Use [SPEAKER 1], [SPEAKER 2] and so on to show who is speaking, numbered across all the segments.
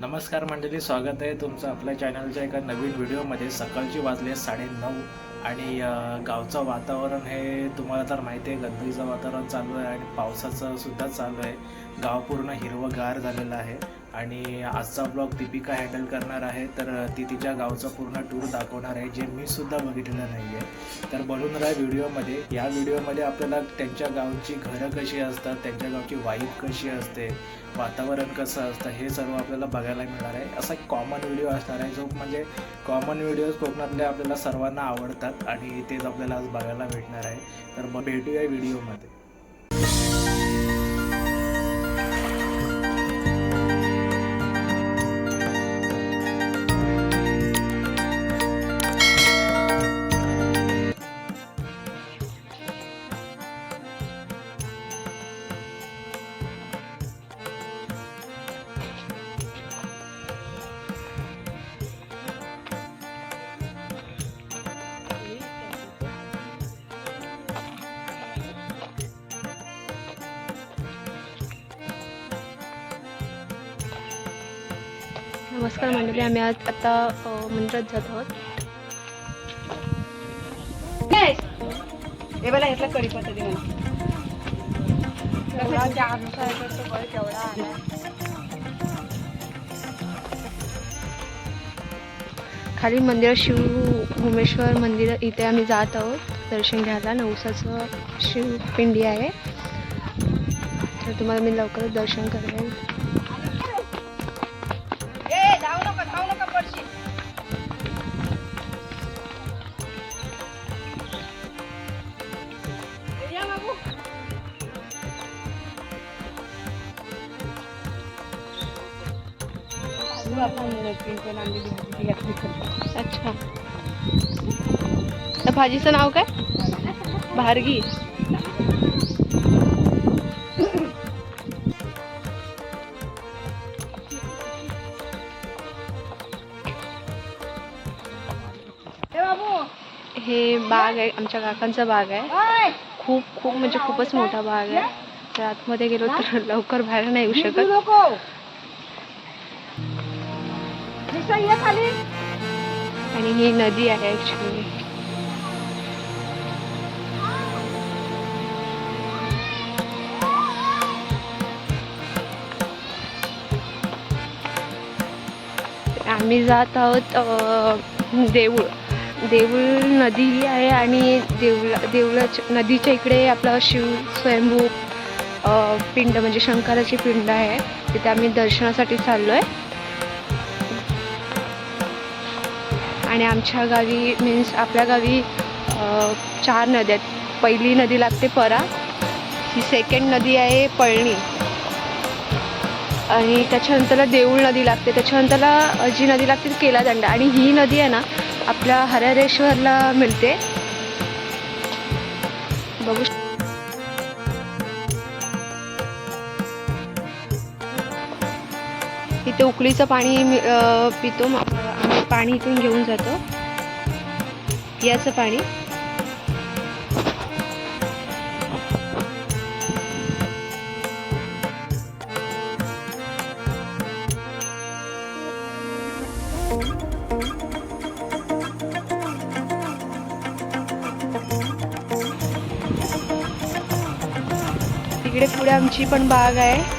[SPEAKER 1] नमस्कार मंडळी स्वागत आहे तुमचं आपल्या चॅनलच्या एका नवीन व्हिडिओमध्ये. सकाळची वाजले साडेनऊ आणि गावचं वातावरण हे तुम्हाला तर माहिती आहे गंदगीचं वातावरण चालू आहे आणि पावसाचं सुद्धा चालू आहे. गाव पूर्ण हिरवंगार झालेलं आहे. आणि आजचा ब्लॉग दीपिका हँडल करणार आहे. तर ती तिच्या गावचं पूर्ण टूर दाखवणार आहे जे मी सुद्धा बघितलेलं नाही आहे तर बनून राहा व्हिडिओमध्ये. या व्हिडिओमध्ये आपल्याला त्यांच्या गावची घरं कशी असतात त्यांच्या गावची वाईफ कशी असते वातावरण कसं असतं हे सर्व आपल्याला बघायला मिळणार आहे. असा कॉमन व्हिडिओ असणार आहे जो म्हणजे कॉमन व्हिडिओज कोकणातले आपल्याला सर्वांना आवडतात आणि तेच आपल्याला आज बघायला भेटणार आहे. तर मग भेटूया व्हिडिओमध्ये.
[SPEAKER 2] नमस्कार मंडळी आम्ही आज आता मंदिरात जात आहोत. खाली मंदिर शिव भूमेश्वर मंदिर इथे आम्ही जात आहोत. दर्शन घ्यायला. नवसाचं शिवपिंडी आहे. तर तुम्हाला मी लवकरच दर्शन करेन.
[SPEAKER 3] तू आपण पिंपळ आणलेली भाजी घातली.
[SPEAKER 2] अच्छा. त्या भाजीचं नाव काय? भारगी. हे बाग आहे आमच्या काकांचा बाग आहे. खूप खूप म्हणजे खूपच मोठा बाग आहे. तर आतमध्ये गेलो तर लवकर बाहेर नाही येऊ शकत.
[SPEAKER 3] नको. ये खाली.
[SPEAKER 2] आणि ही नदी आहे ऍक्च्युली आम्ही जात आहोत देऊळ देऊळ नदी आहे आणि देऊळ देऊळाच्या नदीच्या इकडे आपलं शिव स्वयंभू पिंड म्हणजे शंकराची पिंड आहे तिथे आम्ही दर्शनासाठी चाललो आहे आणि आमच्या गावी मीन्स आपल्या गावी चार नद्या आहेत. पहिली नदी लागते परा ही सेकंड नदी आहे पळणी. आणि त्याच्यानंतरला देऊळ नदी लागते. त्याच्यानंतरला जी नदी लागते ती केलादंडा. आणि ही नदी आहे ना आपल्या हरहरेश्वरला मिळते. बघू इथे उकळीचं पाणी मी- पितो म- आम्ही पाणी इथून घेऊन जातो. याचं पाणी. तिकडे पुढे आमची पण बाग आहे.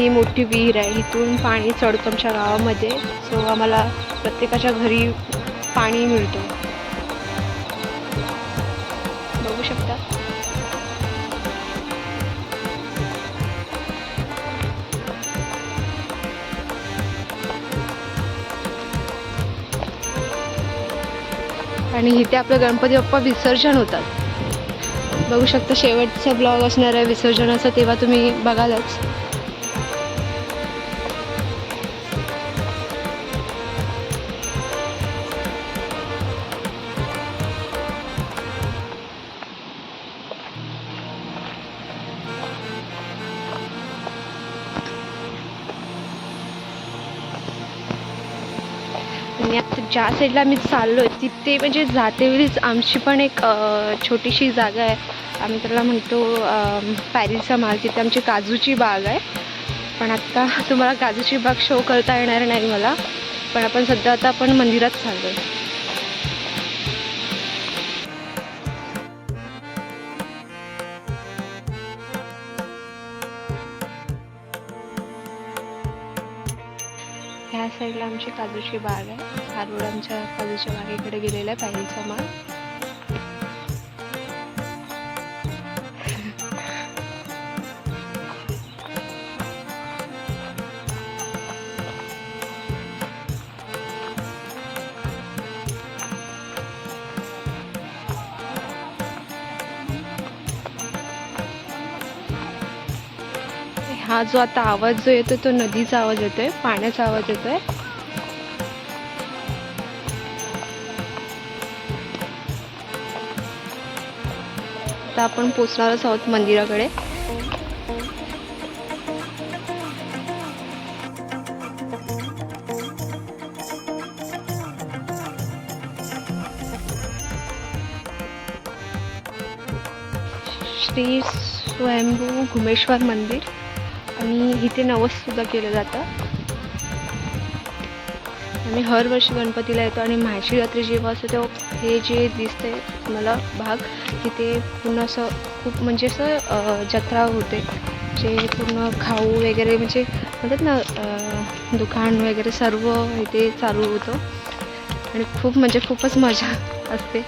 [SPEAKER 2] ही मोठी विहीर आहे. इथून पाणी चढतं आमच्या गावामध्ये. सो आम्हाला प्रत्येकाच्या घरी पाणी मिळतं. बघू शकता. आणि इथे आपलं गणपती बाप्पा विसर्जन होतात. बघू शकता शेवटचा ब्लॉग असणार आहे विसर्जनाचा तेव्हा तुम्ही बघालच. ज्या साईडला आम्ही चाललो आहे तिथे म्हणजे जातेवेळीच आमची पण एक छोटीशी जागा आहे. आम्ही त्याला म्हणतो पॅरिसचा माल. तिथे आमची काजूची बाग आहे. पण आत्ता तुम्हाला काजूची बाग शो करता येणार नाही मला. पण आपण सध्या आता आपण मंदिरात चाललो आहे ह्या साईडला आमची काजूची बाग आहे. हा रोड आमच्या काजूच्या बागेकडे गेलेला आहे पॅरिसचा माल हा जो आता आवाज जो येतो तो नदीचा आवाज येतोय पाण्याचा आवाज येतोय. आता आपण पोचणारच आहोत मंदिराकडे. श्री स्वयंभू घुमेश्वर मंदिर. आणि इथे नवससुद्धा केलं जातं. आम्ही हर वर्षी गणपतीला येतो आणि महाशिवरात्री जेव्हा असते तेव्हा हे जे दिसते मला भाग तिथे पूर्ण असं खूप म्हणजे असं जत्रा होते. जे पूर्ण खाऊ वगैरे म्हणजे म्हणतात ना दुकान वगैरे सर्व इथे चालू होतं. आणि खूप म्हणजे खूपच मजा असते.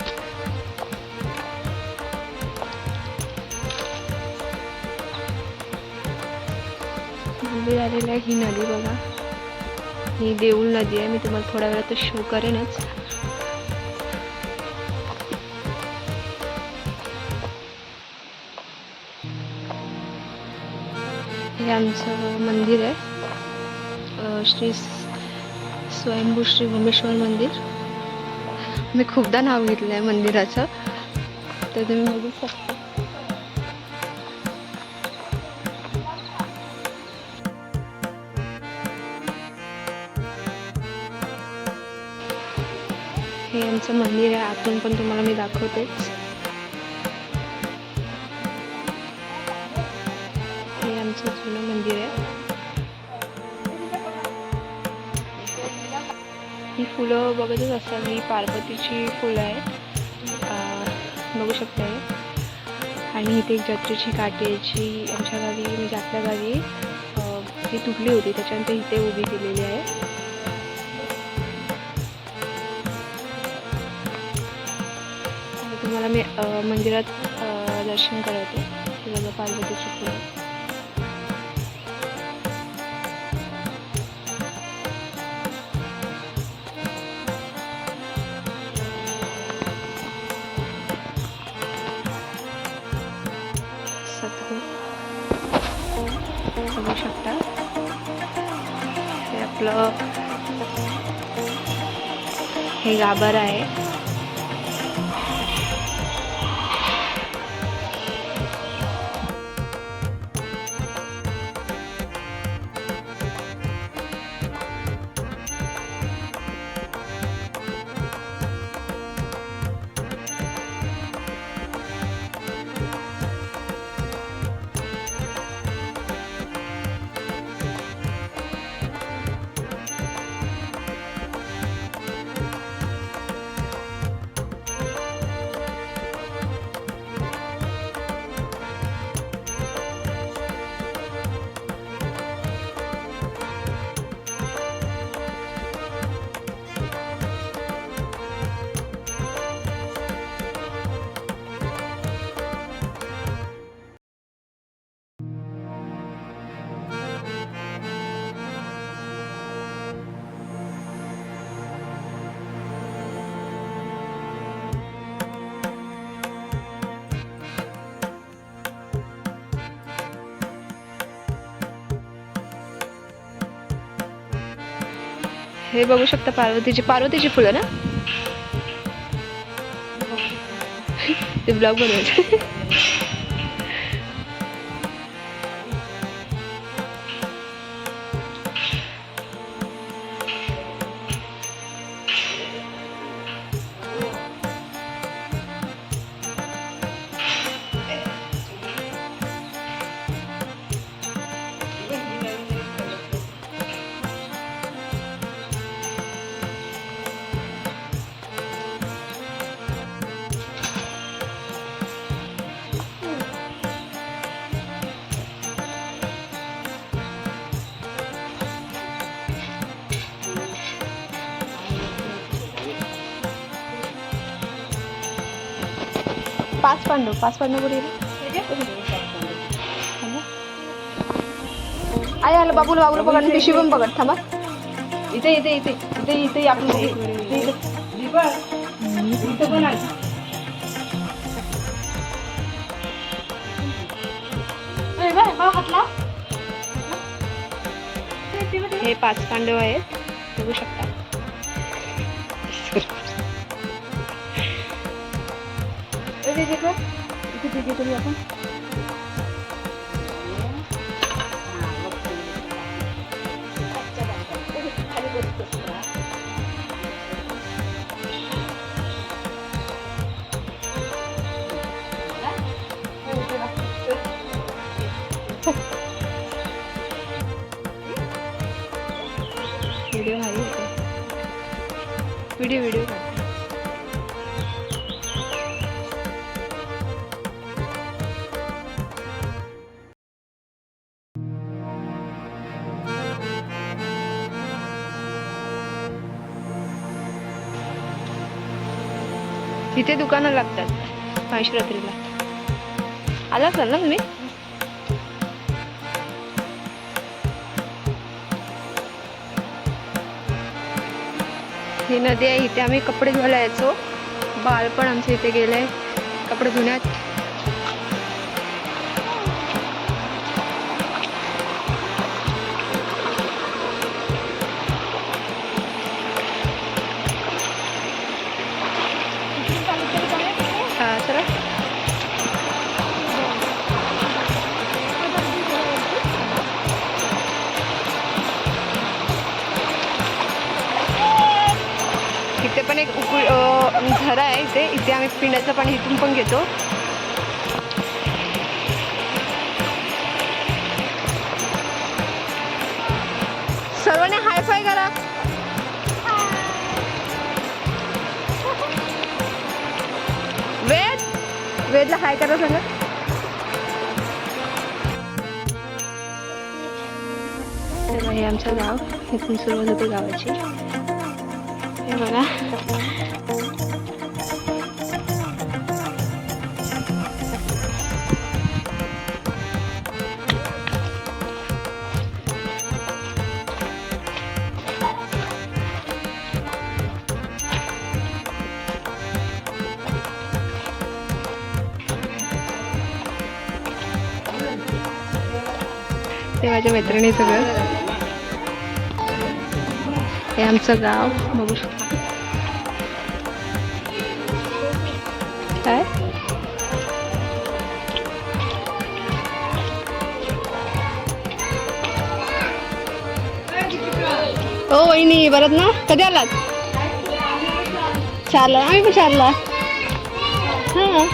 [SPEAKER 2] मंदिर आलेलं आहे ही नदी बघा. ही देऊळ नदी आहे. मी तुम्हाला थोड्या वेळात शो करेनच. हे आमचं मंदिर आहे. श्री स्वयंभू श्री भूमेश्वर मंदिर. मी खूपदा नाव घेतलं आहे मंदिराचं. तर तुम्ही बघू शकता. हे मंदिर आहे आतून पण तुम्हाला मी दाखवतेच हे आमचं जुनं मंदिर आहे. ही फुलं बघतच असतात ही पार्वतीची फुलं आहेत. बघू शकता आणि इथे एक जत्रेची काठी आमच्या गावी म्हणजे आपल्या गावी ती तुटली होती त्याच्यानंतर इथे उभी केलेली आहे. आणि मी मंदिरात दर्शन करवते हे बघा पार्वतीची फुलं बघू शकता. हे आपलं हे गाबर आहे. हे बघू शकता पार्वतीची पार्वतीची फुलं ना? ते ब्लॉग बनवायचे. पाच पांडव पाच पांडव? आई आलं बाबूला बाबूला आणि पिशवी पण पकड थांबा.
[SPEAKER 3] इथे इथे इथे इथे इथे आपण इथे पण
[SPEAKER 2] हे पाच पांडव आहेत. बघू शकता.
[SPEAKER 3] इथे इथे कर. इथे इथे करूया आपण
[SPEAKER 2] व्हिडिओ भारी होते व्हिडिओ व्हिडिओ काढते तिथे दुकानं लागतात महाशिवरात्रीला आला असाल ना तुम्ही? ही नदी आहे इथे आम्ही कपडे धुवायला यायचो. बाळ पण आमच्या इथे गेलंय कपडे धुण्यात. इथे पण एक उकळी झरा आहे इथे. इथे आम्ही पिण्याचं पाणी इथून पण घेतो. सर्वांनी हाय फाय करा. वेद? वेदला हाय करा सांगा हे आमचं गाव इथून सुरुवात होते गावाची. माझ्या मैत्रिणीचं घर हे आमचं गाव बघू शकता. काय? हो वहिनी बरत ना? कधी आलात? चारला. आम्ही पण चारला. हां.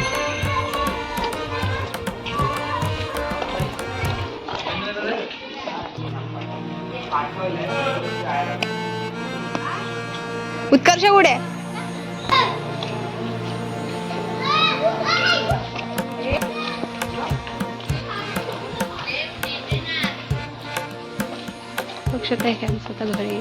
[SPEAKER 2] उत्कर्ष कुठे आहे? लक्षात आहे का घरी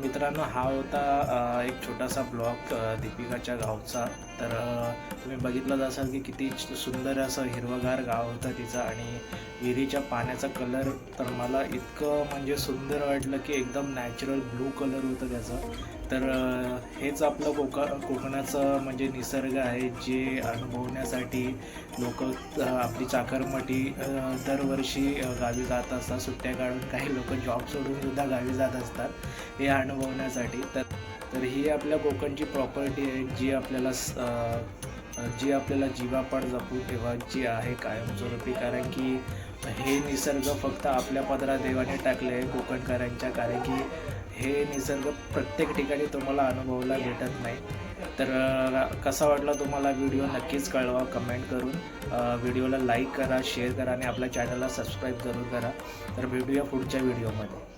[SPEAKER 1] मित्रांनो हा होता एक छोटासा ब्लॉग दीपिकाच्या गावचा. तर तुम्ही बघितलं असाल की किती सुंदर असं हिरवगार गाव होतं तिचं आणि विहिरीच्या पाण्याचा कलर तर मला इतकं म्हणजे सुंदर वाटलं की एकदम नॅचरल ब्लू कलर होतं त्याचं. तर हेच आपलं कोका कोकणाचं म्हणजे निसर्ग आहे जे अनुभवण्यासाठी लोक आपली चाकरमटी दरवर्षी गावी जात असतात सुट्ट्या काढून काही लोक जॉब सोडून सुद्धा गावी जात असतात हे अनुभवण्यासाठी. तर तर ही आपल्या कोकणची प्रॉपर्टी आहे जी आपल्याला जी आपल्याला जीवापाड जपून ठेवायची आहे कायमस्वरूपी. कारण की हे निसर्ग फक्त आपल्या पदरा देवाने टाकले आहे कोकणकरांच्या कारण की हे निसर्ग प्रत्येक ठिकाणी तुम्हाला अनुभवायला भेटत नाही. तर कसा वाटला तुम्हाला व्हिडिओ नक्कीच कळवा कमेंट करून. व्हिडिओला लाईक करा शेअर करा आणि आपल्या चॅनलला सबस्क्राईब जरूर करा. तर भेटूया पुढच्या व्हिडिओमध्ये.